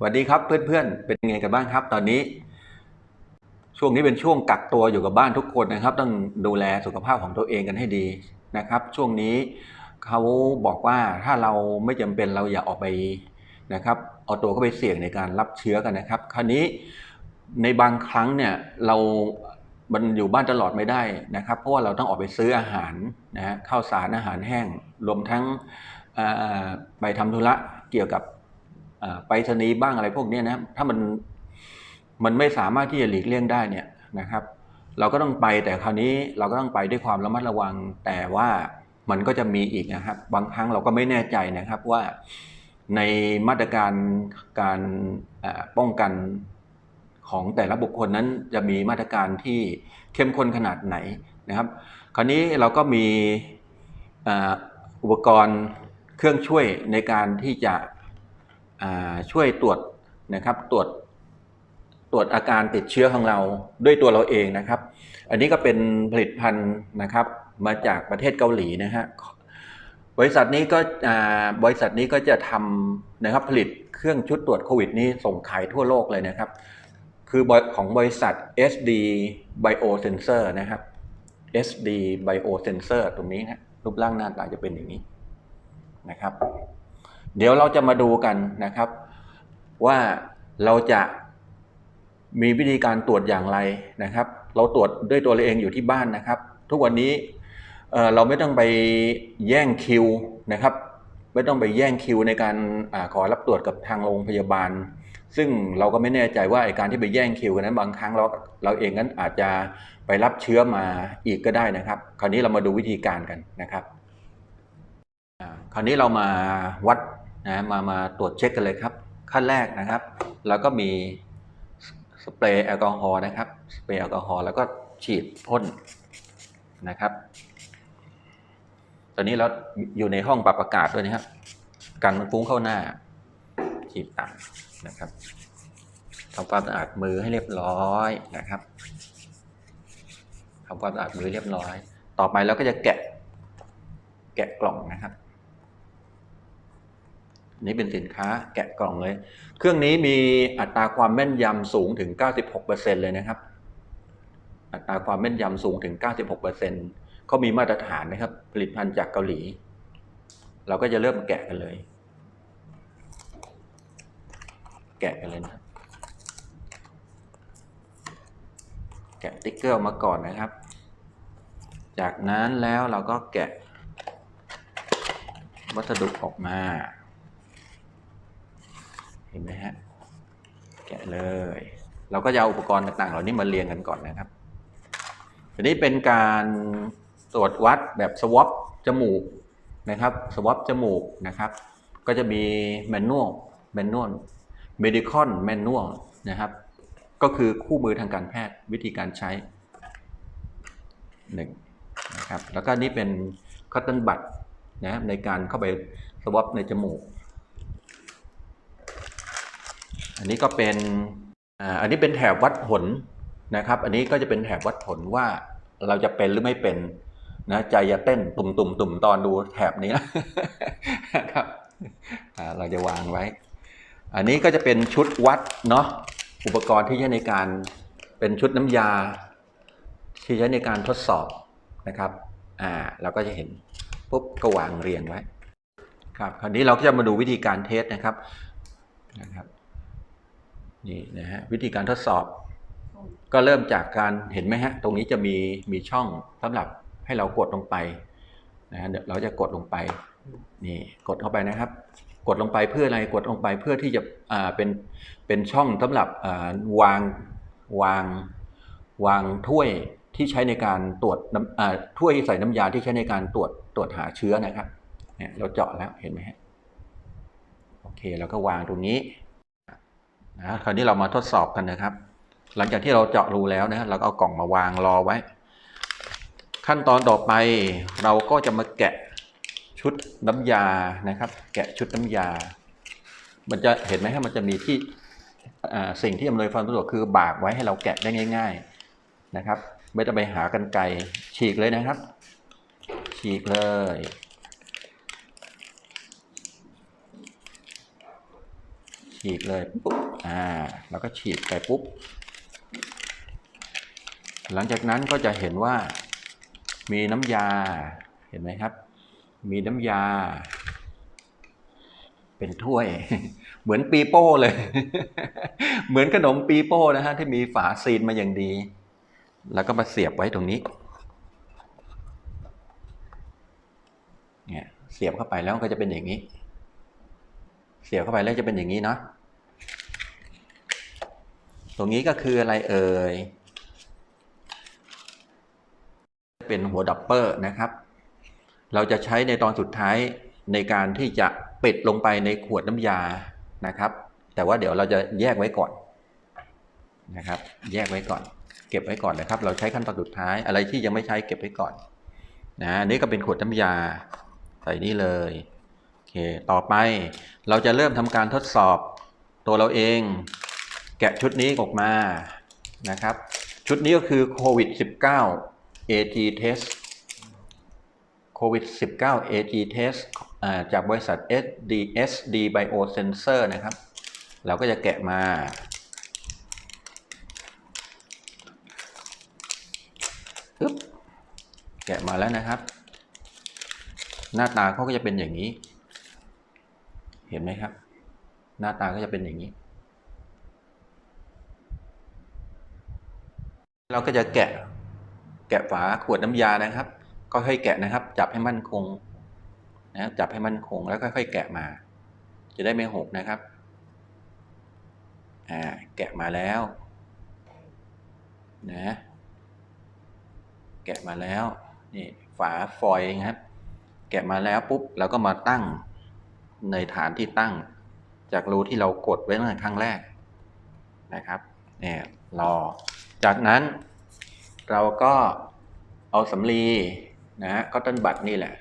สวัสดีครับเพื่อนๆ เป็นยังไงกันบ้างครับ ตอนนี้ ช่วงนี้เป็นช่วงกักตัวอยู่กับบ้านทุกคนนะครับ ต้องดูแลสุขภาพของตัวเองกันให้ดีนะครับ ช่วงนี้เขาบอกว่าถ้าเราไม่จำเป็นเราอย่าออกไปนะครับ เอาตัวเข้าไปเสี่ยงในการรับเชื้อกันนะครับ คราวนี้ในบางครั้งเนี่ยเรามันอยู่บ้านตลอดไม่ได้นะครับ เพราะว่าเราต้องออกไปซื้ออาหารนะข้าวสารอาหารแห้งรวมทั้งไปทำธุระเกี่ยวกับ ไปรษณีบ้างอะไรพวกนี้นะถ้ามันมันไม่สามารถที่จะหลีกเลี่ยงได้เนี่ยนะครับ เราก็ต้องไปแต่คราวนี้เราก็ต้องไปด้วยความระมัดระวัง แต่ว่ามันก็จะมีอีกนะครับ บางครั้งเราก็ไม่แน่ใจนะครับว่าในมาตรการการป้องกันของแต่ละบุคคลนั้นจะมีมาตรการที่เข้มข้นขนาดไหนนะครับ คราวนี้เราก็มีอุปกรณ์เครื่องช่วยในการที่จะ ช่วยตรวจนะครับตรวจตรวจอาการติดเชื้อของเราด้วยตัวเราเองนะครับ อันนี้ก็เป็นผลิตภัณฑ์นะครับมาจากประเทศเกาหลีนะฮะบริษัทนี้ก็บริษัทนี้ก็จะทำนะครับผลิตเครื่องชุดตรวจโควิดนี้ส่งขายทั่วโลกเลยนะครับ คือของบริษัท SD Biosensor นะครับ SD Biosensor ตรงนี้นะรูปร่างหน้าตาจะเป็นอย่างนี้นะครับ เดี๋ยวเราจะมาดูกันนะครับ ว่าเราจะมีวิธีการตรวจอย่างไรนะครับ เราตรวจด้วยตัวเราเองอยู่ที่บ้านนะครับ ทุกวันนี้เอ่อเราไม่ต้องไปแย่งคิวนะครับ ไม่ต้องไปแย่งคิวในการอขอรับตรวจกับทางโรงพยาบาล ซึ่งเราก็ไม่แน่ใจว่าไอการที่ไปแย่งคิวกันนั้นบางครั้งเราเราเองนั้นอาจจะไปรับเชื้อมาอีกก็ได้นะครับ คราวนี้เรามาดูวิธีการกันนะครับ คราวนี้เรามาวัดนะมามาตรวจเช็คกันเลยครับ ขั้นแรกนะครับเราก็มีสเปรย์แอลกอฮอล์นะครับสเปรย์แอลกอฮอล์แล้วก็ฉีดพ่นนะครับ ตอนนี้เราอยู่ในห้องปรับอากาศด้วยนะครับกันมันฟุ้งเข้าหน้า ฉีดต่ำนะครับทำความสะอาดมือให้เรียบร้อยนะครับทำความสะอาดมือเรียบร้อย ต่อไปเราก็จะแกะแกะกล่องนะครับ นี่เป็นสินค้าแกะกล่องเลย เครื่องนี้มีอัตราความแม่นยำสูงถึง 96%เลยนะครับ อัตราความแม่นยำสูงถึง 96%เขามีมาตรฐานนะครับ ผลิตภัณฑ์จากเกาหลี เราก็จะเริ่มแกะกันเลย แกะกันเลยนะแกะติ๊กเกอร์มาก่อนนะครับ จากนั้นแล้วเราก็แกะวัสดุออกมา เห็นไหมฮะ แกะเลย เราก็จะเอาอุปกรณ์ต่างๆ เหล่านี้มาเรียงกันก่อนนะครับทีนี้เป็นการตรวจวัดแบบสวอปจมูกนะครับสวอปจมูกนะครับ ก็จะมีแมนนวลแมนนวล medical manual นะครับ ก็คือคู่มือทางการแพทย์วิธีการใช้หนึ่งนะครับแล้วก็นี่เป็นคอตตอนบัตนะในการเข้าไปสวอปในจมูก อันนี้ก็เป็นอันนี้เป็นแถบวัดผลนะครับ อันนี้ก็จะเป็นแถบวัดผลว่าเราจะเป็นหรือไม่เป็นนะใจจะเต้นตุ่มตุ่มตุ่มตอนดูแถบนี้นะครับเราจะวางไว้ อันนี้ก็จะเป็นชุดวัดเนาะอุปกรณ์ที่ใช้ในการเป็นชุดน้ำยา ที่ใช้ในการทดสอบนะครับอ่าเราก็จะเห็นปุ๊บก็วางเรียงไว้ครับคราวนี้เราก็จะมาดูวิธีการเทสนะครับนะครับ นี่นะฮะวิธีการทดสอบ ก็เริ่มจากการเห็นไหมฮะ ตรงนี้จะมีมีช่องสำหรับให้เรากดลงไปนะฮะเดี๋ยวเราจะกดลงไป นี่กดเข้าไปนะครับ กดลงไปเพื่ออะไรกดลงไปเพื่อที่จะอ่าเป็นเป็นช่องสำหรับอ่าวางวางวางถ้วยที่ใช้ในการตรวจน้ำอ่าถ้วยใส่น้ำยาที่ใช้ในการตรวจตรวจหาเชื้อนะครับ เนี่ยเราเจาะแล้วเห็นไหมฮะ โอเคแล้วก็วางตรงนี้ นะคราวนี้เรามาทดสอบกันนะครับ หลังจากที่เราเจาะรูแล้วนะเราก็เอากล่องมาวางรอไว้ ขั้นตอนต่อไปเราก็จะมาแกะชุดน้ำยานะครับ แกะชุดน้ำยา มันจะเห็นไหมฮะมันจะมีที่สิ่งที่อำนวยความสะดวกคือบากไว้ให้เราแกะได้ง่าย ๆนะครับ ไม่ต้องไปหากันไกรฉีกเลยนะครับ ฉีกเลย ฉีดเลยปุ๊บอ่าแล้วก็ฉีดไปปุ๊บ หลังจากนั้นก็จะเห็นว่ามีน้ำยาเห็นไหมครับ มีน้ำยา เป็นถ้วย เหมือนปีโป้เลย เหมือนขนมปีโป้นะฮะที่มีฝาซีนมาอย่างดี แล้วก็มาเสียบไว้ตรงนี้เนี่ยเสียบเข้าไปแล้วก็จะเป็นอย่างนี้ เสียบเข้าไปแล้วจะเป็นอย่างนี้เนาะตรงนี้ก็คืออะไรเอ่ยเป็นหัวดับเปอร์นะครับ เราจะใช้ในตอนสุดท้ายในการที่จะปิดลงไปในขวดน้ำยานะครับ แต่ว่าเดี๋ยวเราจะแยกไว้ก่อนนะครับ แยกไว้ก่อน เก็บไว้ก่อนนะครับ เราใช้ขั้นตอนสุดท้ายอะไรที่ยังไม่ใช้เก็บไว้ก่อนนะนี่ก็เป็นขวดน้ำยาใส่นี่เลย เค ต่อไปเราจะเริ่มทำการทดสอบตัวเราเอง แกะชุดนี้ออกมานะครับ ชุดนี้ก็คือโควิด 19 AG test โควิด 19 AG test อ่าจากบริษัท SDSD Biosensor นะครับ เราก็จะแกะมาแกะมาแล้วนะครับ หน้าตาเขาก็จะเป็นอย่างนี้ เห็นไหมครับ หน้าตาก็จะเป็นอย่างนี้ เราก็จะแกะแกะฝาขวดน้ำยานะครับ ก็ค่อยแกะนะครับ จับให้มั่นคงนะจับให้มั่นคงแล้วค่อยๆแกะมา จะได้ไม่หกนะครับอ่าแกะมาแล้วนะแกะมาแล้วนี่ฝาฟอยล์ครับ แกะมาแล้วปุ๊บเราก็มาตั้ง ในฐานที่ตั้ง จากรูที่เรากดไว้ตั้งแต่ครั้งแรกนะครับเนี่ยรอ จากนั้นเราก็เอาสำลีนะฮะคอตตอนบัตนี่แหละ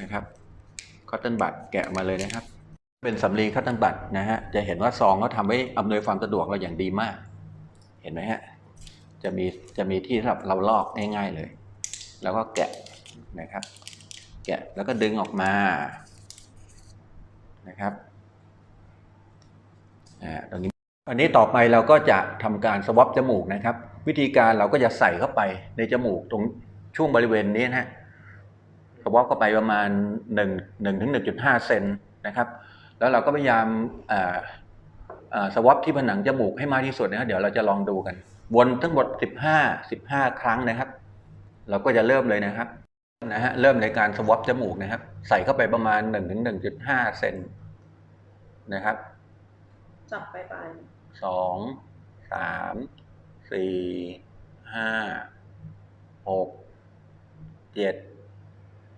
นะครับคอตตอนบัตแกะมาเลยนะครับ เป็นสำลีคอตตอนบัตนะฮะจะเห็นว่าซองเขาทำไว้อำนวยความสะดวกเราอย่างดีมาก เห็นไหมฮะจะมีจะมีที่สำหรับเราลอกง่ายๆเลย แล้วก็แกะนะครับ แกะแล้วก็ดึงออกมา นะครับตรงนี้อันนี้ต่อไปเราก็จะทำการสวอปจมูกนะครับ วิธีการเราก็จะใส่เข้าไปในจมูกตรงช่วงบริเวณนี้นะฮะสวอปเข้าไปประมาณ1 1ถึง1.5เซนนะครับ แล้วเราก็พยายามสวอปที่ผนังจมูกให้มากที่สุดนะครับเดี๋ยวเราจะลองดูกัน วนทั้งหมด 15 15 ครั้งนะครับ เราก็จะเริ่มเลยนะครับนะฮะเริ่มในการสวอปจมูกนะครับ ใส่เข้าไปประมาณ1ถึง1.5เซนนะครับ จับไปไปสองสามสี่ห้าหกเจ็ด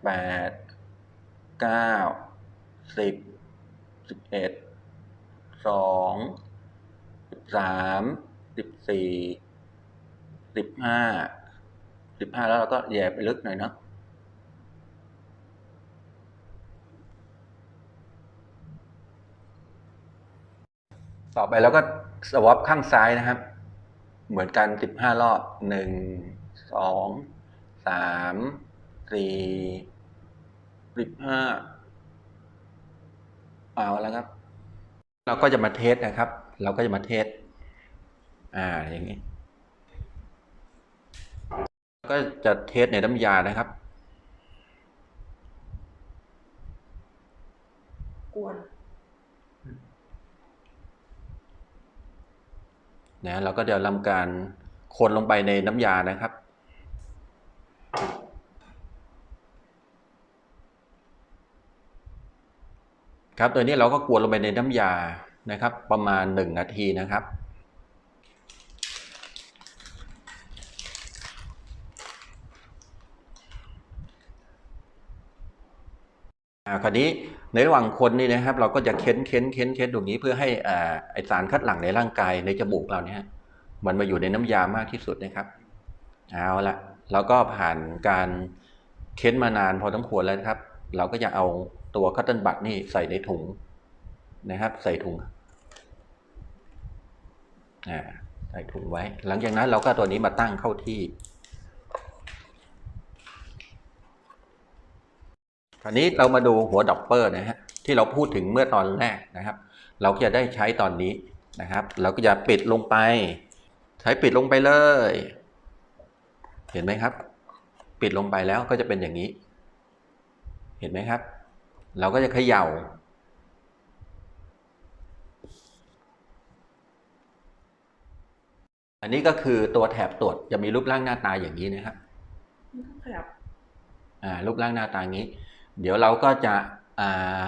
แปดเก้าสิบสิบเอ็ดสองสิบสามสิบสี่สิบห้าสิบห้าแล้วเราก็แย่ไปลึกหน่อยเนาะ ต่อไปแล้วก็สวอปข้างซ้ายนะครับ เหมือนกันสิบห้ารอบหนึ่งสองสามสี่สิบห้าเอาแล้วครับ เราก็จะมาเทสนะครับ เราก็จะมาเทส อ่า อย่างนี้ ก็จะเทสในน้ำยานะครับ กวน นะเราก็จะทำการคนลงไปในน้ำยานะครับ ครับตัวนี้เราก็กวนลงไปในน้ำยานะครับ ประมาณหนึ่งนาทีนะครับอ่าคราวนี้ ในระหว่างคนนี่นะครับ เราก็จะเค้นเค้นเค้นเค้นตรงนี้เพื่อให้อ่าไอสารคัดหลั่งในร่างกายในจมูกเราเนี่ยมันมาอยู่ในน้ำยามากที่สุดนะครับเอาละเราก็ผ่านการเค้นมานานพอสมควรแล้วครับ เราก็จะเอาตัวคัตเติลบัตนี่ใส่ในถุงนะครับ ใส่ถุงอ่าใส่ถุงไว้ หลังจากนั้นเราก็ตัวนี้มาตั้งเข้าที่ คราวนี้เรามาดูหัวดอปเปอร์นะฮะที่เราพูดถึงเมื่อตอนแรกนะครับ เราก็จะได้ใช้ตอนนี้นะครับ เราก็จะปิดลงไป ใช้ปิดลงไปเลย เห็นไหมครับ ปิดลงไปแล้วก็จะเป็นอย่างนี้ เห็นไหมครับ เราก็จะเขย่าอันนี้ก็คือตัวแถบตรวจจะมีรูปร่างหน้าตาอย่างนี้นะครับมันก็ขยับอ่ารูปร่างหน้าตาอย่างนี้ เดี๋ยวเราก็จะ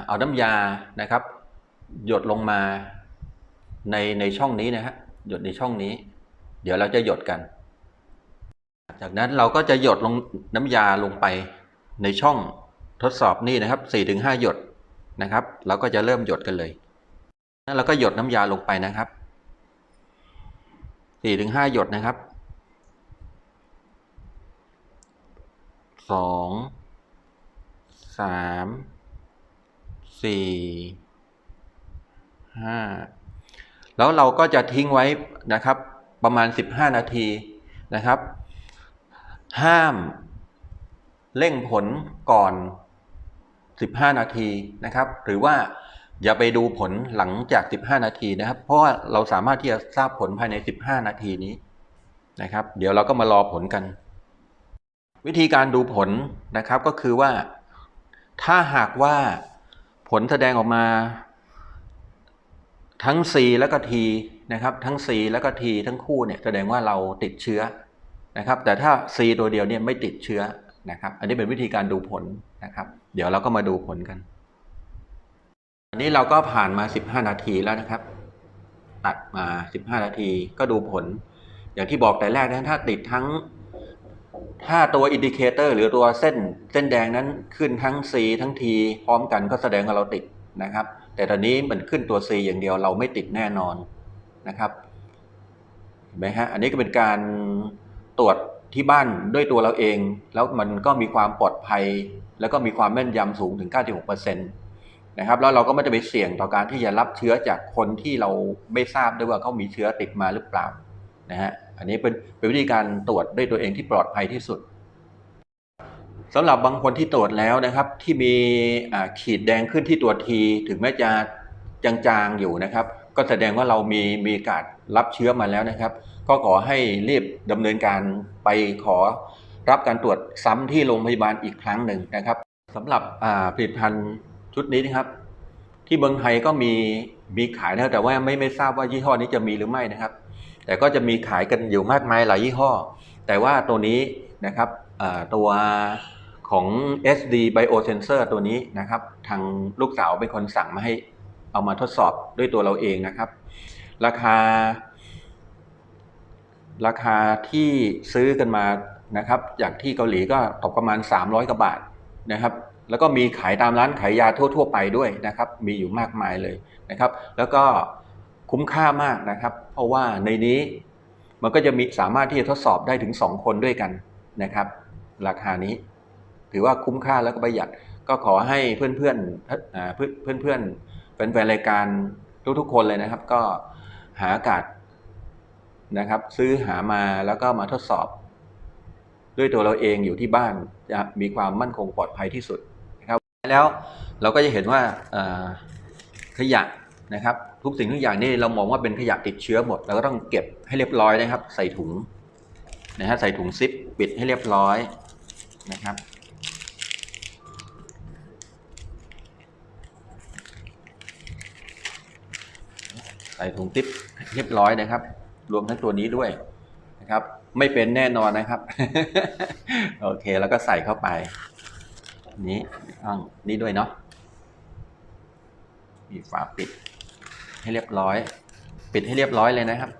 เอาน้ำยานะครับ หยดลงมาในในช่องนี้นะฮะหยดในช่องนี้ เดี๋ยวเราจะหยดกัน จากนั้นเราก็จะหยดลงน้ำยาลงไปในช่องทดสอบนี่นะครับ4-5ถึงหยดนะครับ เราก็จะเริ่มหยดกันเลยแล้วเราก็หยดน้ำยาลงไปนะครับ4-5ถึงหยดนะครับสอง สามสี่ห้าแล้วเราก็จะทิ้งไว้นะครับ ประมาณสิบห้านาทีนะครับ ห้ามเร่งผลก่อนสิบห้านาทีนะครับ หรือว่าอย่าไปดูผลหลังจากสิบห้านาทีนะครับ เพราะว่าเราสามารถที่จะทราบผลภายในสิบห้านาทีนี้นะครับ เดี๋ยวเราก็มารอผลกัน วิธีการดูผลนะครับก็คือว่า ถ้าหากว่าผลแสดงออกมาทั้ง C แล้วก็ T นะครับ ทั้ง C แล้วก็ T ทั้งคู่เนี่ยแสดงว่าเราติดเชื้อนะครับ แต่ถ้า C ตัวเดียวเนี่ยไม่ติดเชื้อนะครับ อันนี้เป็นวิธีการดูผลนะครับ เดี๋ยวเราก็มาดูผลกัน อันนี้เราก็ผ่านมา 15 นาทีแล้วนะครับ ตัดมา 15 นาทีก็ดูผล อย่างที่บอกแต่แรกนะถ้าติดทั้ง ถ้าตัวอินดิเคเตอร์หรือตัวเส้นเส้นแดงนั้นขึ้นทั้ง C ทั้ง T พร้อมกันก็แสดงว่าเราติดนะครับ แต่ตอนนี้มันขึ้นตัว C อย่างเดียวเราไม่ติดแน่นอนนะครับเห็นไหมฮะอันนี้ก็เป็นการตรวจที่บ้านด้วยตัวเราเอง แล้วมันก็มีความปลอดภัย แล้วก็มีความแม่นยำสูงถึง 96%นะครับแล้วเราก็ไม่ได้ไปเสี่ยงต่อการที่จะรับเชื้อจากคนที่เราไม่ทราบด้วยว่าเขามีเชื้อติดมาหรือเปล่านะฮะ อันนี้เป็นเป็นวิธีการตรวจด้วยตัวเองที่ปลอดภัยที่สุดสำหรับบางคนที่ตรวจแล้วนะครับ ที่มีขีดแดงขึ้นที่ตัวทีถึงแม้จะจางๆอยู่นะครับ ก็แสดงว่าเรามีมีการรับเชื้อมาแล้วนะครับ ก็ขอให้รีบดำเนินการไปขอรับการตรวจซ้ำที่โรงพยาบาลอีกครั้งหนึ่งนะครับสำหรับผลิตภัณฑ์ชุดนี้นะครับ ที่เมืองไทยก็มีมีขายนะครับแต่ว่าไม่ไม่ทราบว่ายี่ห้อนี้จะมีหรือไม่นะครับ แต่ก็จะมีขายกันอยู่มากมายหลายยี่ห้อ แต่ว่าตัวนี้นะครับตัวของ SD Biosensor ตัวนี้นะครับ ทางลูกสาวเป็นคนสั่งมาให้เอามาทดสอบด้วยตัวเราเองนะครับ ราคา ราคาที่ซื้อกันมานะครับ จากที่เกาหลีก็ตกประมาณ 300กว่าบาทนะครับ แล้วก็มีขายตามร้านขายยาทั่ว ๆ ไปด้วยนะครับ มีอยู่มากมายเลยนะครับ แล้วก็ คุ้มค่ามากนะครับ เพราะว่าในนี้มันก็จะมีสามารถที่จะทดสอบได้ถึง 2 คนด้วยกันนะครับ ราคานี้ ถือว่าคุ้มค่าแล้วก็ประหยัดก็ขอให้เพื่อนๆอ่าเพื่อนเพื่อนแฟนรายการทุกๆคนเลยนะครับ ก็หาอากาศนะครับ ซื้อหามาแล้วก็มาทดสอบ ด้วยตัวเราเองอยู่ที่บ้านจะมีความมั่นคงปลอดภัยที่สุดนะครับแล้วเราก็จะเห็นว่าขยะ นะครับทุกสิ่งทุกอย่างนี่เรามองว่าเป็นขยะติดเชื้อหมดเราก็ต้องเก็บให้เรียบร้อยนะครับ ใส่ถุงนะฮะใส่ถุงซิปปิดให้เรียบร้อยนะครับ ใส่ถุงติ๊บเรียบร้อยนะครับ รวมทั้งตัวนี้ด้วยนะครับ ไม่เป็นแน่นอนนะครับ โอเคแล้วก็ใส่เข้าไป นี้ต้องนี่ด้วยเนาะมีฝาปิด ให้เรียบร้อย ปิดให้เรียบร้อยเลยนะครับ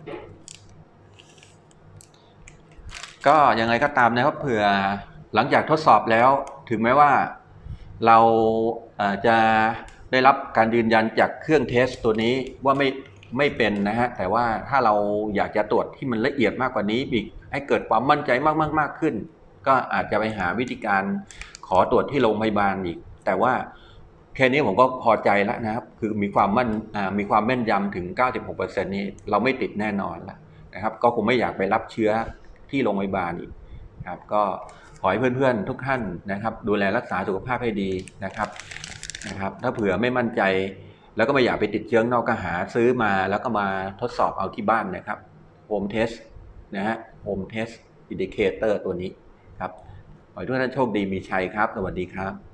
ก็ยังไงก็ตามนะครับเผื่อหลังจากทดสอบแล้ว ถึงแม้ว่าเราจะได้รับการยืนยันจากเครื่องเทสตัวนี้ว่าไม่ไม่เป็นนะฮะแต่ว่าถ้าเราอยากจะตรวจที่มันละเอียดมากกว่านี้อีกให้เกิดความมั่นใจมากมากมากขึ้น ก็อาจจะไปหาวิธีการขอตรวจที่โรงพยาบาลอีก แต่ว่า แค่นี้ผมก็พอใจแล้วนะครับ คือมีความมั่นมีความแม่นยำถึง 96%นี้เราไม่ติดแน่นอนแล้วนะครับ ก็คงไม่อยากไปรับเชื้อที่โรงพยาบาลอีกครับก็ขอให้เพื่อนๆ ทุกท่านนะครับ ดูแลรักษาสุขภาพให้ดีนะครับนะครับ ถ้าเผื่อไม่มั่นใจ แล้วก็ไม่อยากไปติดเชื้อนอกก็หาซื้อมาแล้วก็มาทดสอบเอาที่บ้านนะครับ Home Test นะฮะ Home Test Indicator ตัวนี้ครับขอให้ทุกท่านโชคดีมีชัยครับ สวัสดีครับ